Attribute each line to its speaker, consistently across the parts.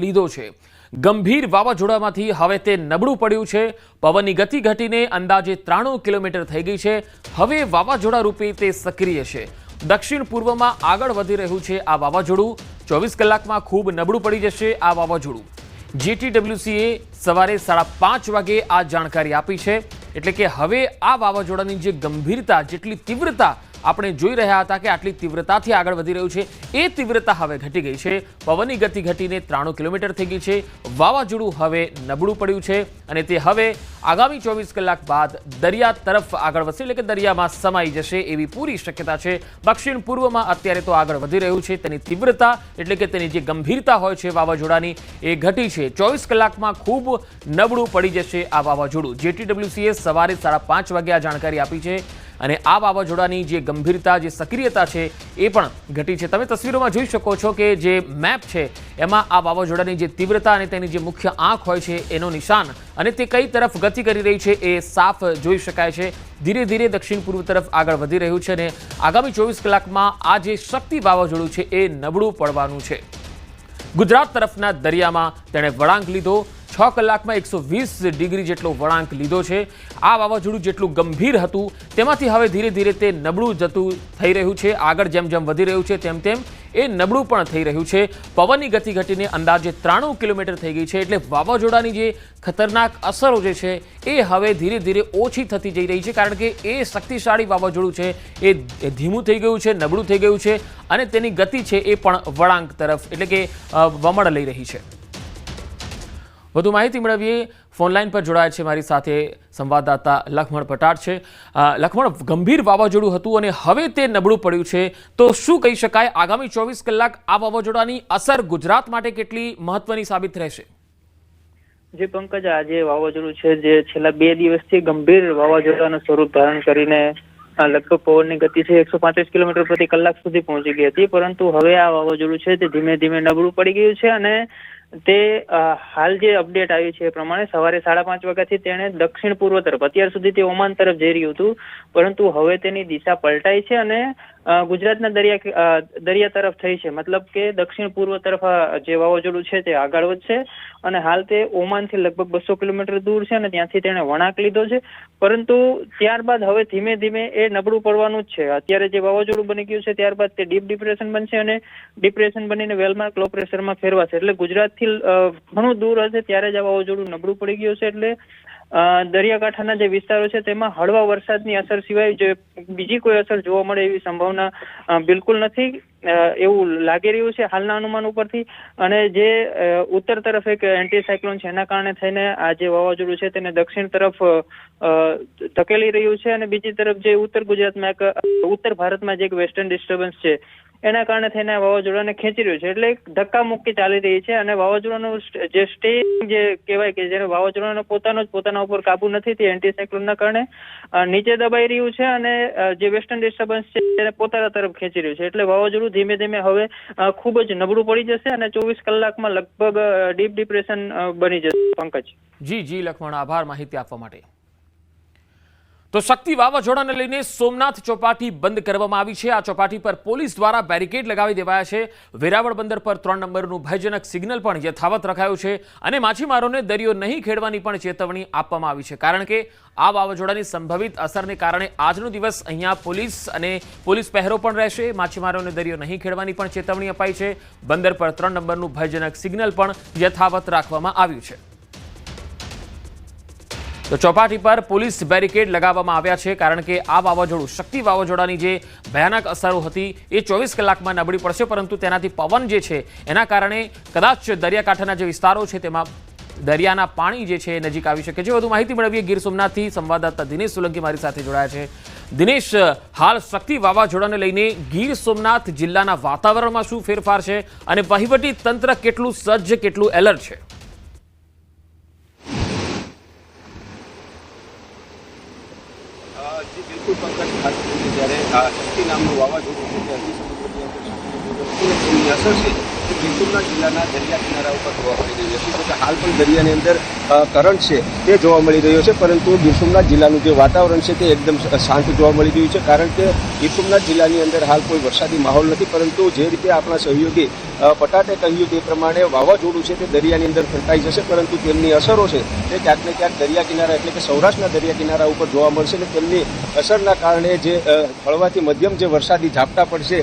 Speaker 1: લીધો છે. ગંભીર વાવાઝોડામાંથી હવે તે નબળું પડ્યું છે. પવનની ગતિ ઘટીને અંદાજે ત્રાણું કિલોમીટર થઈ ગઈ છે. હવે વાવાઝોડા રૂપે તે સક્રિય છે. દક્ષિણ પૂર્વમાં આગળ વધી રહ્યું છે આ વાવાઝોડું. ચોવીસ કલાકમાં ખૂબ નબળું પડી જશે આ વાવાઝોડું. જીટીડબ્લ્યુસીએ સવારે સાડા પાંચ વાગે આ જાણકારી આપી છે. એટલે કે હવે આ વાવાઝોડાની જે ગંભીરતા, જેટલી તીવ્રતા આપણે જોઈ રહ્યા હતા કે આટલી તીવ્રતાથી આગળ વધી રહ્યું છે. એ તીવ્રતા હવે ઘટી ગઈ છે. પવનની ગતિ ઘટીને ત્રાણું કિલોમીટર થઈ ગઈ છે. વાવાઝોડું હવે નબળું પડ્યું છે અને તે હવે આગામી ચોવીસ કલાક બાદ દરિયા તરફ આગળ વધશે એટલે કે દરિયામાં સમાઈ જશે એવી પૂરી શક્યતા છે. દક્ષિણ પૂર્વમાં અત્યારે તો આગળ વધી રહ્યું છે. તેની તીવ્રતા એટલે કે તેની જે ગંભીરતા હોય છે વાવાઝોડાની એ ઘટી છે. ચોવીસ કલાકમાં ખૂબ નબળું પડી જશે આ વાવાઝોડું. જેટીડબ્લ્યુસીએ સવારે સાડા પાંચ વાગે આ જાણકારી આપી છે. અને આ વાવાઝોડાની જે ગંભીરતા, જે સક્રિયતા છે, એ પણ ઘટી છે. તમે તસવીરોમાં જોઈ શકો છો કે જે મેપ છે, એમાં આ વાવાઝોડાની જે તીવ્રતા અને તેની જે મુખ્ય આંખ હોય છે, એનો નિશાન અને તે કઈ તરફ ગતિ કરી રહી છે એ સાફ જોઈ શકાય છે. ધીરે ધીરે દક્ષિણ પૂર્વ તરફ આગળ વધી રહ્યું છે અને આગામી ચોવીસ કલાકમાં આ જે શક્તિ વાવાઝોડું છે, એ નબળું પડવાનું છે. ગુજરાત તરફના દરિયામાં તેણે વળાંક લીધો. છ કલાકમાં એકસો વીસ ડિગ્રી જેટલો વળાંક લીધો છે. આ વાવાઝોડું જેટલું ગંભીર હતું, તેમાંથી હવે ધીરે ધીરે તે નબળું જતું થઈ રહ્યું છે. આગળ જેમ જેમ વધી રહ્યું છે, તેમ તેમ એ નબળું પણ થઈ રહ્યું છે. પવનની ગતિ ઘટીને અંદાજે ત્રાણું કિલોમીટર થઈ ગઈ છે. એટલે વાવાઝોડાની જે ખતરનાક અસરો જે છે, એ હવે ધીરે ધીરે ઓછી થતી જઈ રહી છે, કારણ કે એ શક્તિશાળી વાવાઝોડું છે. એ ધીમું થઈ ગયું છે, નબળું થઈ ગયું છે અને તેની ગતિ છે એ પણ વળાંક તરફ, એટલે કે વમણ લઈ રહી છે. વધુ માહિતી મેળવીએ. ફોનલાઈન પર જોડાયા છે મારી સાથે સંવાદદાતા લખમણ પટાટ છે. લખમણ, ગંભીર વાવાઝોડું હતું અને હવે તે નબળું પડ્યું છે. તો શું કહી શકાય? આગામી ચોવીસ કલાક આ વાવાઝોડાની અસર ગુજરાત માટે કેટલી મહત્વની સાબિત રહેશે?
Speaker 2: જે પંકજ આજે વાવાઝોડું છે જે છેલ્લા બે દિવસથી ગંભીર વાવાઝોડાનું સ્વરૂપ ધારણ કરીને લગભગ પવનની ગતિ છે એકસો પાંત્રીસ કિલોમીટર પ્રતિ કલાક સુધી પહોંચી ગઈ હતી. પરંતુ હવે આ વાવાઝોડું છે તે ધીમે ધીમે નબળું પડી ગયું છે અને તે હાલ જે અપડેટ આવ્યું છે એ પ્રમાણે સવારે સાડા પાંચ વાગ્યાથી તેણે દક્ષિણ પૂર્વ તરફ, અત્યાર સુધી તે ઓમાન તરફ જઈ રહ્યું હતું, પરંતુ હવે તેની દિશા પલટાઈ છે અને ગુજરાતના દરિયા દરિયા તરફ થઈ છે. મતલબ કે દક્ષિણ પૂર્વ તરફ જે વાવાઝોડું છે તે આગળ વધશે અને હાલ તે ઓમાનથી લગભગ બસો કિલોમીટર દૂર છે અને ત્યાંથી તેણે વળાંક લીધો છે. પરંતુ ત્યારબાદ હવે ધીમે ધીમે એ નબળું પડવાનું જ છે. અત્યારે જે વાવાઝોડું બની ગયું છે, ત્યારબાદ તે ડીપ ડિપ્રેશન બનશે અને ડિપ્રેશન બનીને વેલમાર્ક લો પ્રેશરમાં ફેરવાશે. એટલે ગુજરાતથી ઘણું દૂર હશે ત્યારે જ આ વાવાઝોડું નબળું પડી ગયું છે. એટલે દરિયાકાંઠાના જે વિસ્તારો છે, તેમાં હળવા વરસાદની અસર સિવાય જે બીજી કોઈ અસર જોવા મળે એવી સંભાવના બિલકુલ નથી. એવું લાગી રહ્યું છે હાલના અનુમાન ઉપરથી. અને જે ઉત્તર તરફ એક એન્ટીસાયક્લોન છે, એના કારણે થઈને આ જે વાવાઝોડું છે, તેને દક્ષિણ તરફ ધકેલી રહ્યું છે. અને બીજી તરફ જે ઉત્તર ગુજરાતમાં એક, ઉત્તર ભારતમાં જે એક વેસ્ટર્ન ડિસ્ટર્બન્સ છે એના કારણે થઈને વાવાઝોડાને ખેંચી રહ્યું છે. એટલે ધક્કા મુક્કી ચાલી રહી છે અને વાવાઝોડાનું જે સ્ટે જે કહેવાય કે જેને વાવાઝોડાનો પોતાનો જ પોતાના ઉપર કાબુ નથી, તે એન્ટી કારણે નીચે દબાઈ રહ્યું છે અને જે વેસ્ટર્ન ડિસ્ટર્બન્સ છે તેને પોતાના તરફ ખેંચી રહ્યું છે. એટલે વાવાઝોડું ધીમે ધીમે હવે ખૂબ જ નબળું પડી જશે અને ચોવીસ કલાકમાં લગભગ ડીપ ડિપ્રેશન બની જશે. પંકજ.
Speaker 1: જી જી, લખમણ, આભાર માહિતી આપવા માટે. તો શક્તિ વાવાઝોડાને લઈને સોમનાથ ચોપાટી બંધ કરવામાં આવી છે. આ ચોપાટી પર પોલીસ દ્વારા બેરિકેડ લગાવી દેવાયા છે. વેરાવળ બંદર પર ત્રણ નંબરનું ભયજનક સિગ્નલ પણ યથાવત રખાયું છે અને માછીમારોને દરિયો નહીં ખેડવાની પણ ચેતવણી આપવામાં આવી છે. કારણ કે આ વાવાઝોડાની સંભવિત અસરને કારણે આજનો દિવસ અહીંયા પોલીસ અને પોલીસ પહેરો પણ રહેશે. માછીમારોને દરિયો નહીં ખેડવાની પણ ચેતવણી અપાઈ છે. બંદર પર ત્રણ નંબરનું ભયજનક સિગ્નલ પણ યથાવત રાખવામાં આવ્યું છે. તો ચોપાટી પર પોલીસ બેરિકેડ લગાવવામાં આવ્યા છે કારણ કે આ વાવાઝોડું, શક્તિ વાવાઝોડાની જે ભયાનક અસરો હતી, એ ચોવીસ કલાકમાં નબળી પડશે, પરંતુ તેનાથી પવન જે છે, એના કારણે કદાચ દરિયાકાંઠાના જે વિસ્તારો છે, તેમાં દરિયાના પાણી જે છે, એ નજીક આવી શકે. છે વધુ માહિતી મેળવીએ, ગીર સોમનાથથી સંવાદદાતા દિનેશ સોલંકી મારી સાથે જોડાયા છે. દિનેશ, હાલ શક્તિ વાવાઝોડાને લઈને ગીર સોમનાથ જિલ્લાના વાતાવરણમાં શું ફેરફાર છે? અને વહીવટી તંત્ર કેટલું સજ્જ, કેટલું એલર્ટ છે
Speaker 3: અ, જી બિલકુલ પંકજ ખાસ કરીને જ્યારે આ નામનું વાવાઝોડું છે તે અરબી સમુદ્રની અંદર અસર છે? તે બિલકુલના જિલ્લાના દરિયા કિનારા ઉપર જોવા મળી રહી છે. જોકે હાલ પણ દરિયાની અંદર કરંટ છે તે જોવા મળી રહ્યો છે, પરંતુ ગીર જિલ્લાનું જે વાતાવરણ છે તે એકદમ શાંત જોવા મળી રહ્યું છે, કારણ કે ગીર જિલ્લાની અંદર હાલ કોઈ વરસાદી માહોલ નથી, પરંતુ જે રીતે આપણા સહયોગી પટાટે કહ્યું તે પ્રમાણે વાવાઝોડું છે તે દરિયાની અંદર ફંટાઈ જશે, પરંતુ તેમની અસરો છે તે ક્યાંક ને ક્યાંક દરિયા કિનારા એટલે કે સૌરાષ્ટ્રના દરિયા કિનારા ઉપર જોવા મળશે અને તેમની અસરના કારણે જે હળવાથી મધ્યમ જે વરસાદી ઝાપટા પડશે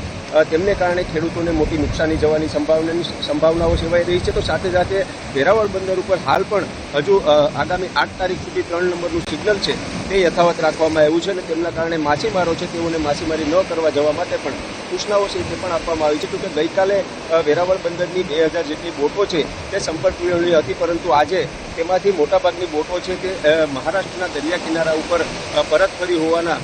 Speaker 3: તેમને કારણે ખેડૂતોને મોટી નુકસાની જવાની સંભાવનાની સંભાવનાઓ સેવાઈ રહી છે. તો સાથે સાથે વેરાવળ બંદર ઉપર હાલ પણ હજુ આગામી આઠ તારીખ સુધી ત્રણ નંબરનું સિગ્નલ છે. તે યથાવત રાખવામાં આવ્યું છે અને તેમના કારણે માછીમારો છે તેઓને માછીમારી ન કરવા જવા માટે પણ સૂચનાઓ છે તે પણ આપવામાં આવી છે. તો કે ગઈકાલે વેરાવળ બંદરની બે હજાર જેટલી બોટો છે તે સંપર્ક મેળવી હતી, પરંતુ આજે તેમાંથી મોટાભાગની બોટો છે તે મહારાષ્ટ્રના દરિયા કિનારા ઉપર પરત ફરી હોવાના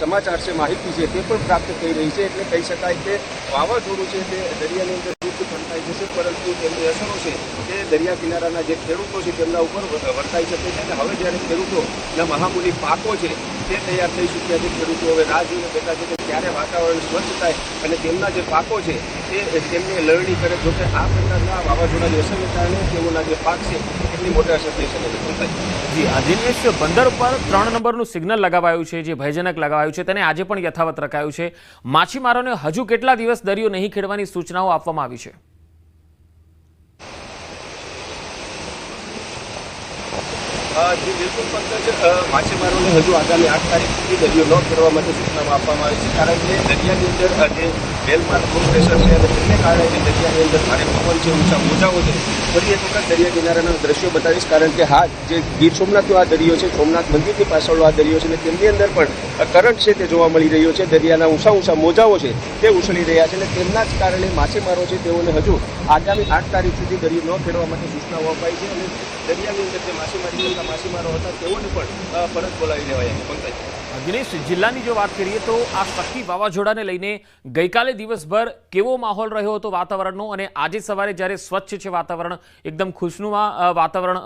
Speaker 3: સમાચાર છે, માહિતી છે તે પણ પ્રાપ્ત થઈ રહી છે. એટલે કહી શકાય કે વાવાઝોડું છે તે દરિયાની અંદર દૂર ફંટાઈ જશે, પરંતુ તેમની અસરો છે તે દરિયા કિનારાના જે ખેડૂતો છે તેમના ઉપર વર્તાઈ શકે છે. અને હવે જ્યારે ખેડૂતોના મહામૂલી પાકો છે તે તૈયાર થઈ ચૂક્યા છે, ખેડૂતો હવે રાહ જોઈને બેઠા છે કે ક્યારે વાતાવરણ સ્વચ્છ થાય અને તેમના જે પાકો છે તે તેમને લણણી કરે. જો કે આ પ્રકારના વાવાઝોડાની અસરને કારણે તેઓના જે પાક છે એટલી મોટી અસર થઈ શકે છે.
Speaker 1: જી, આ દિનેશ બંદર ઉપર ત્રણ નંબરનું સિગ્નલ લગાવાયું છે, જે ભયજનક લગાવાયું છે, તેને આજે પણ યથાવત રખાયું છે. માછીમારોને હજુ કેટલા દિવસ દરિયો નહીં ખેડવાની સૂચનાઓ આપવામાં આવી છે?
Speaker 3: જી બિલકુલ પંકજ માછીમારોને હજુ આગામી આઠ તારીખ સુધી દરિયો ન કરવા માટે સૂચનામાં આપવામાં આવી છે. કારણ કે દરિયાની અંદર જે વેલમાર્ક લો પ્રેશર છે અને તેને કારણે દરિયાની અંદર ભારે પવન છે, ઊંચા મોજાઓ છે ફરી એક વખત દરિયા કિનારાના દ્રશ્યો બતાવીશ, કારણ કે હા, જે ગીર સોમનાથનો આ દરિયો છે, સોમનાથ મંદિરની પાછળનો આ દરિયો છે, અને તેમની અંદર પણ કરંટ છે તે જોવા મળી રહ્યો છે, દરિયાના ઊંચા ઊંચા મોજાઓ છે તે ઉછળી રહ્યા છે, અને તેમના જ કારણે માછીમારો છે તેઓને હજુ આગામી આઠ તારીખ સુધી દરિયો ન ખેડવા માટે સૂચનાઓ અપાઈ છે, અને દરિયાની અંદર જે માછીમારી કરતા માછીમારો હતા, તેઓને પણ પરત બોલાવી લેવાયા એમ પંકજ.
Speaker 1: દિનેશ, જિલ્લાની જો વાત કરીએ તો આ શક્તિ વાવાઝોડાને લઈને ગઈકાલે દિવસભર કેવો માહોલ રહ્યો હતો વાતાવરણનો? અને આજે સવારે જ્યારે સ્વચ્છ છે વાતાવરણ, એકદમ ખુશનુમા વાતાવરણ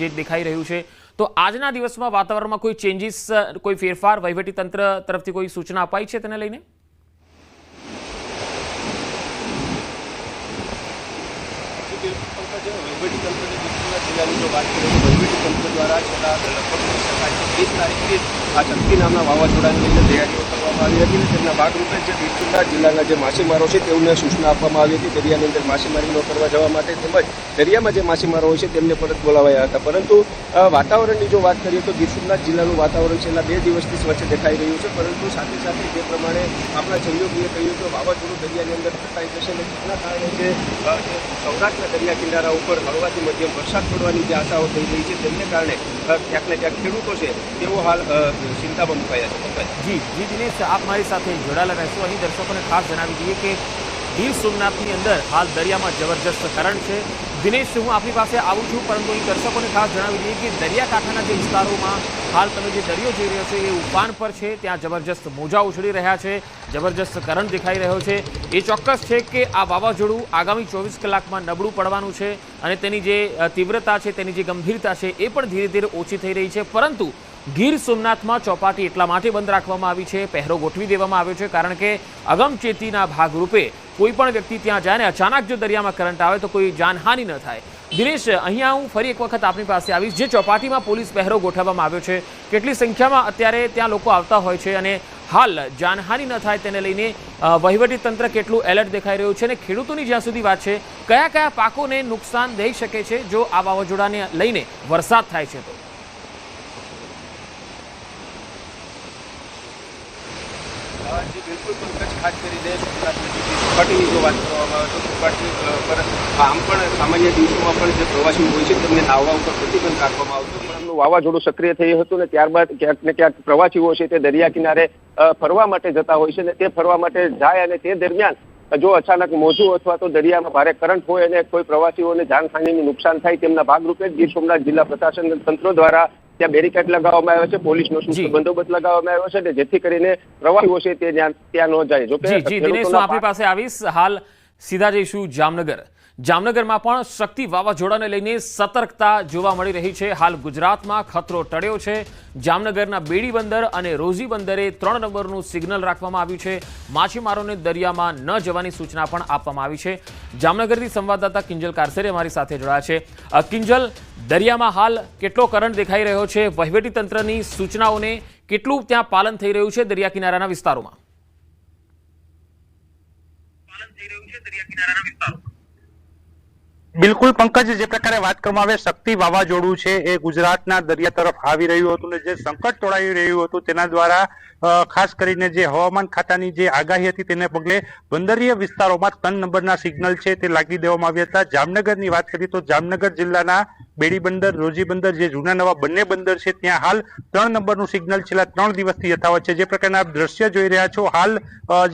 Speaker 1: જે દેખાઈ રહ્યું છે, તો આજના દિવસમાં વાતાવરણમાં કોઈ ચેન્જીસ કોઈ ફેરફાર તંત્ર તરફથી કોઈ સૂચના અપાઈ છે તેને લઈને?
Speaker 3: વહીવટીતંત્રની જિલ્લાની જો વાત કરીએ તો વહીવટીતંત્ર દ્વારા છેલ્લા લગભગ કહી શકાય કે વીસ તારીખથી આ ચમકી નામના વાવાઝોડાની અંદર તૈયારીઓ કરવામાં આવી હતી તેમના ભાગરૂપે જે ગીર જિલ્લાના જે માછીમારો છે તેઓને સૂચના આપવામાં આવી હતી. દરિયાની અંદર માછીમારી ન કરવા જવા માટે તેમજ દરિયામાં જે માછીમારો હોય છે તેમને પરત બોલાવાયા હતા. પરંતુ વાતાવરણની જો વાત કરીએ તો ગીર જિલ્લાનું વાતાવરણ છેલ્લા બે દિવસથી સ્વચ્છ દેખાઈ રહ્યું છે. પરંતુ સાથે સાથે જે પ્રમાણે આપણા સહયોગીએ કહ્યું કે વાવાઝોડું દરિયાની અંદર ફટાઈ જશે અને જેના કારણે જે સૌરાષ્ટ્રના દરિયા કિનારા ઉપર હળવાથી મધ્યમ વરસાદ પડવાની જે આશાઓ થઈ રહી છે તેમને કારણે ક્યાંક ને ક્યાંક ખેડૂતો છે તેઓ હાલ ચિંતામાં મુકાયા છે.
Speaker 1: જી જી દિનેશ આપ મારી સાથે જોડાયેલા રહેશો. અહીં દર્શકોને ખાસ જણાવી દઈએ કે ગીર સોમનાથની અંદર હાલ દરિયામાં જબરજસ્ત કરંટ છે. દિનેશ, હું આપની પાસે આવું છું, પરંતુ અહીં દર્શકોને ખાસ જણાવી દઈએ કે દરિયાકાંઠાના જે વિસ્તારોમાં હાલ તમે જે દરિયો જોઈ રહ્યો છો, એ ઉફાન પર છે. ત્યાં જબરજસ્ત મોજા ઉછળી રહ્યા છે, જબરજસ્ત કરંટ દેખાઈ રહ્યો છે. એ ચોક્કસ છે કે આ વાવાઝોડું આગામી ચોવીસ કલાકમાં નબળું પડવાનું છે અને તેની જે તીવ્રતા છે, તેની જે ગંભીરતા છે, એ પણ ધીરે ધીરે ઓછી થઈ રહી છે. પરંતુ ગીર સોમનાથમાં ચોપાટી એટલા માટે બંધ રાખવામાં આવી છે, પહેરો ગોઠવી દેવામાં આવ્યો છે, કારણ કે અગમચેતીના ભાગરૂપે કોઈ પણ વ્યક્તિ ત્યાં જાય ને અચાનક જો દરિયામાં કરંટ આવે તો કોઈ જાનહાનિ ન થાય. દિનેશ, અહીંયા હું ફરી એક વખત આપની પાસે આવીશ. જે ચોપાટીમાં પોલીસ પહેરો ગોઠવવામાં આવ્યો છે, કેટલી સંખ્યામાં અત્યારે ત્યાં લોકો આવતા હોય છે અને હાલ જાનહાનિ ન થાય તેને લઈને વહીવટી તંત્ર કેટલું એલર્ટ દેખાઈ રહ્યું છે અને ખેડૂતોની જ્યાં સુધી વાત છે, કયા કયા પાકોને નુકસાન થઈ શકે છે, જો આ વાવાઝોડાને લઈને વરસાદ થાય છે તો?
Speaker 3: આમ પણ સામાન્ય દિવસોમાં પણ જે પ્રવાસીઓ હોય છે, તેમને નાવડા ઉપર પ્રતિબંધ રાખવામાં આવતો વાવાઝોડું સક્રિય થયું હતું ને ત્યારબાદ ક્યાંક ને ક્યાંક પ્રવાસીઓ છે તે દરિયા કિનારે ફરવા માટે જતા હોય છે ને તે ફરવા માટે જાય અને તે દરમિયાન જો અચાનક મોજું અથવા તો દરિયામાં ભારે કરંટ હોય અને કોઈ પ્રવાસીઓને જાનહાનીનું નુકસાન થાય, તેમના ભાગરૂપે ગીર સોમનાથ જિલ્લા પ્રશાસન તંત્ર દ્વારા ત્યાં બેરિકેડ લગાવવામાં આવ્યો છે પોલીસનો. સુસ્ત બંદોબસ્ત લગાવવામાં આવ્યો છે જેથી કરીને પ્રવાસીઓ છે તે ત્યાં ન જાય. જો કે
Speaker 1: હું પાસે આવીશ. હાલ સીધા જઈશું જામનગર. જામનગરમાં પણ શક્તિ વાવાઝોડાને લઈને સતર્કતા જોવા મળી રહી છે. હાલ ગુજરાતમાં ખતરો ટળ્યો છે. જામનગરના બેડી બંદર અને રોઝી બંદરે ત્રણ નંબરનું સિગ્નલ રાખવામાં આવ્યું છે. માછીમારોને દરિયામાં ન જવાની સૂચના પણ આપવામાં આવી છે. જામનગરથી સંવાદદાતા કિંજલ કારસેરે અમારી સાથે જોડાયા છે. કિંજલ દરિયામાં હાલ કેટલો કરંટ દેખાઈ રહ્યો છે? વહીવટી તંત્રની સૂચનાઓને કેટલું ત્યાં પાલન થઈ રહ્યું છે દરિયા કિનારાના વિસ્તારોમાં?
Speaker 4: બિલકુલ પંકજ, જે પ્રકારે વાત કરવામાં આવે, શક્તિ વાવાઝોડું છે એ ગુજરાતના દરિયા તરફ આવી રહ્યું હતું ને જે સંકટ તોડાવી રહ્યું હતું તેના દ્વારા ખાસ કરીને જે હવામાન ખાતાની જે આગાહી હતી તેને પગલે બંદરીય વિસ્તારોમાં ત્રણ નંબરના સિગ્નલ છે તે લાગી દેવામાં આવ્યા હતા. જામનગરની વાત કરીએ તો જામનગર જિલ્લાના બેડી બંદર, રોજી બંદર, જે જૂના નવા બંને બંદર છે, ત્યાં હાલ ત્રણ નંબરનું સિગ્નલ છેલ્લા ત્રણ દિવસથી યથાવત છે. જે પ્રકારના આપ દ્રશ્ય જોઈ રહ્યા છો, હાલ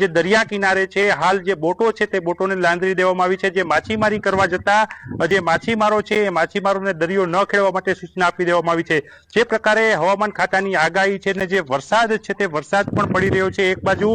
Speaker 4: જે દરિયા કિનારે છે, હાલ જે બોટો છે, તે બોટોને લાંદરી દેવામાં આવી છે. જે માછીમારી કરવા જતા જે માછીમારો છે, એ માછીમારોને દરિયો ન ખેડવા માટે સૂચના આપી દેવામાં આવી છે. જે પ્રકારે હવામાન ખાતાની આગાહી છે ને જે વરસાદ છે, તે વરસાદ પણ પડી રહ્યો છે. એક બાજુ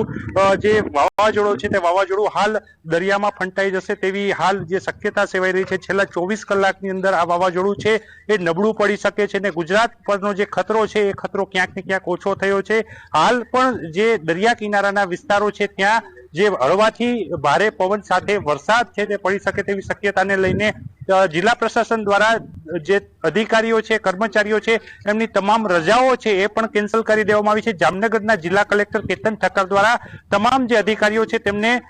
Speaker 4: જે વાવાઝોડું છે, તે વાવાઝોડું હાલ દરિયામાં ફંટાઈ જશે તેવી હાલ જે શક્યતા સેવાઈ રહી છે. છેલ્લા ચોવીસ કલાકની અંદર આ વાવાઝોડું છે, એ નબળું પડી શકે છે ને ગુજરાત પરનો જે ખતરો છે, એ ખતરો ક્યાંક ને ક્યાંક ઓછો થયો છે. હાલ પણ જે દરિયા કિનારાના વિસ્તારો છે, ત્યાં જે હળવાથી ભારે પવન સાથે વરસાદ છે તે પડી શકે તેવી શક્યતાને લઈને જિલ્લા પ્રશાસન દ્વારા જે અધિકારીઓ છે, કર્મચારીઓ છે, એમની તમામ રજાઓ છે એ પણ કેન્સલ કરી દેવામાં આવી છે. જામનગરના જિલ્લા કલેક્ટર કેતન ઠક્કર દ્વારા તમામ જે અધિકારીઓ છે તેમને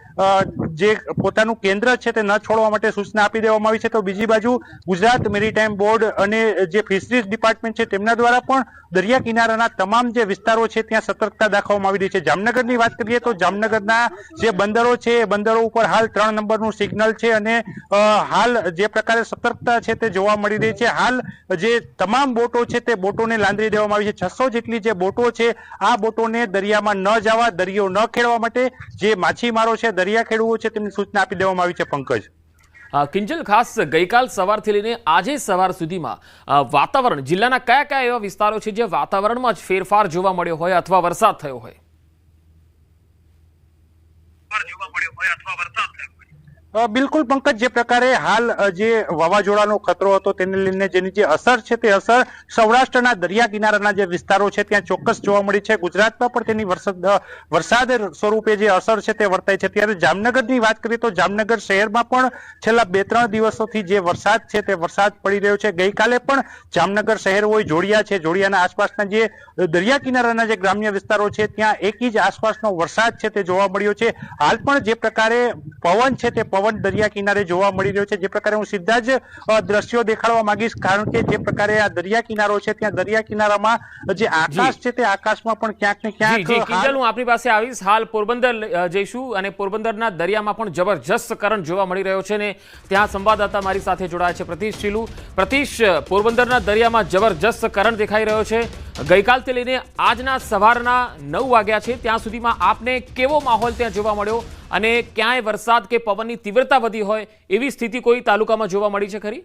Speaker 4: જે પોતાનું કેન્દ્ર છે તે ન છોડવા માટે સૂચના આપી દેવામાં આવી છે. તો બીજી બાજુ ગુજરાત મેરીટાઈમ બોર્ડ અને જે ફિશરીઝ ડિપાર્ટમેન્ટ છે તેમના દ્વારા પણ દરિયા કિનારાના તમામ જે વિસ્તારો છે ત્યાં સતર્કતા દાખવવામાં આવી રહી છે. જામનગરની વાત કરીએ તો જામનગરના જે બંદરો છે, એ બંદરો ઉપર હાલ ત્રણ નંબરનું સિગ્નલ છે અને હાલ જે પ્રકારે સતર્કતા છે તે જોવા મળી રહી છે. હાલ જે તમામ બોટો છે તે બોટોને લાંદરી દેવામાં આવી છે. છસો જેટલી જે બોટો છે આ બોટોને દરિયામાં ન જવા દરિયો ન ખેડવા માટે જે માછીમારો છે દરિયા ખેડૂઓ છે તેમની સૂચના આપી દેવામાં આવી છે પંકજ.
Speaker 1: કિંજલ ખાસ ગઈકાલ સવારથી લઈને આજે સવાર સુધીમાં વાતાવરણ જિલ્લાના કયા કયા એવા વિસ્તારો છે જે વાતાવરણમાં જ ફેરફાર જોવા મળ્યો હોય અથવા વરસાદ થયો હોય?
Speaker 4: અ, બિલકુલ પંકજ, જે પ્રકારે હાલ જે વાવાઝોડાનો ખતરો હતો તેને લઈને જેની જે અસર છે તે અસર સૌરાષ્ટ્રના દરિયા કિનારાના જે વિસ્તારો છે ત્યાં ચોક્કસ જોવા મળી છે. ગુજરાતમાં પણ તેની વરસાદ વરસાદ સ્વરૂપે જે અસર છે તે વર્તાય છે. ત્યારે જામનગરની વાત કરીએ તો જામનગર શહેરમાં પણ છેલ્લા બે ત્રણ દિવસોથી જે વરસાદ છે તે વરસાદ પડી રહ્યો છે. ગઈકાલે પણ જામનગર શહેર હોય, જોડિયા છે, જોડિયાના આસપાસના જે દરિયા કિનારાના જે ગ્રામ્ય વિસ્તારો છે ત્યાં એક જ આસપાસનો વરસાદ છે તે જોવા મળ્યો છે. હાલ પણ જે પ્રકારે પવન છે તે પવન દરિયા કિનારે જોવા મળી રહ્યો છે. જે પ્રકારે હું સીધા જ દ્રશ્યો દેખાડવા માંગીશ. કારણ કે જે પ્રકારે આ દરિયા કિનારો છે ત્યાં દરિયા કિનારામાં જે આકાશ છે તે આકાશમાં પણ ક્યાંક ને ક્યાંક
Speaker 1: કિંજલ હું આપની પાસે આવીશ. હાલ પોરબંદર જઈશું અને પોરબંદરના દરિયામાં પણ જબરજસ્ત કરંટ જોવા મળી રહ્યો છે ને ત્યાં સંવાદદાતા મારી સાથે જોડાયા છે પ્રતિશ શીલુ પ્રતિશ પોરબંદરના દરિયામાં જબરજસ્ત કરંટ દેખાઈ રહ્યો છે. ગઈકાલથી લઈને આજના સવારના નવ વાગ્યા છે. ત્યાં સુધીમાં આપને કેવો માહોલ ત્યાં જોવા મળ્યો? અને ક્યાંય વરસાદ કે પવનની તીવ્રતા વધી હોય એવી સ્થિતિ કોઈ તાલુકામાં જોવા મળી છે ખરી?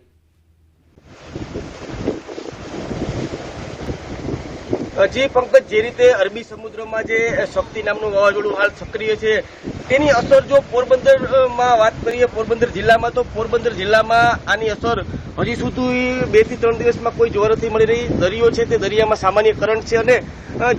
Speaker 5: જે પંકજ, જે રીતે અરબી સમુદ્રમાં જે શક્તિ નામનું વાવાઝોડું હાલ સક્રિય છે, તેની અસર જો પોરબંદરમાં વાત કરીએ, પોરબંદર જિલ્લામાં, તો પોરબંદર જિલ્લામાં આની અસર હજી સુધી બેથી ત્રણ દિવસમાં કોઈ જોવા નથી મળી રહી. દરિયો છે તે દરિયામાં સામાન્ય કરંટ છે અને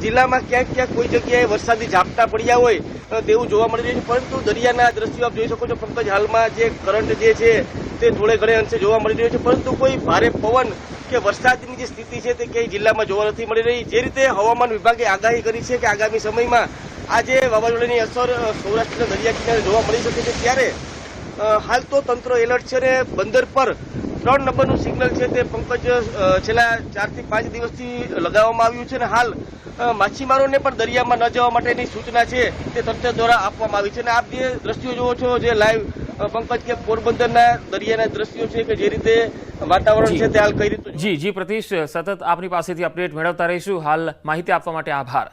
Speaker 5: જિલ્લામાં ક્યાંક ક્યાંક કોઈ જગ્યાએ વરસાદી ઝાપટા પડ્યા હોય તેવું જોવા મળી રહ્યું છે. પરંતુ દરિયાના દ્રશ્યો આપ જોઈ શકો છો, પંકજ, હાલમાં જે કરંટ જે છે તે થોડે ઘણે અંશે જોવા મળી રહ્યો છે. પરંતુ કોઈ ભારે પવન કે વરસાદની જે સ્થિતિ છે તે ક્યાંય જિલ્લામાં જોવા નથી મળી રહી. જે રીતે હવામાન વિભાગે આગાહી કરી છે કે આગામી સમયમાં આજે વાવાઝોડાની અસર સૌરાષ્ટ્રના દરિયા કિનારે જોવા મળી શકે છે ત્યારે હાલ તો તંત્ર એલર્ટ છે અને બંદર પર ત્રણ નંબરનું સિગ્નલ છે તે પંકજ છેલ્લા ચારથી પાંચ દિવસથી લગાવવામાં આવ્યું છે અને હાલ માછીમારોને પણ દરિયામાં ન જવા માટેની સૂચના છે તે તંત્ર દ્વારા આપવામાં આવી છે અને આપ જે દ્રશ્યો જુઓ છો, જે લાઈવ પંકજ કે પોરબંદરના દરિયાના દ્રશ્યો છે કે જે રીતે વાતાવરણ. છે તે હાલ કઈ રીતે
Speaker 1: જી જી પ્રતિશ સતત આપની પાસેથી અપડેટ મેળવતા રહીશું હાલ માહિતી આપવા માટે આભાર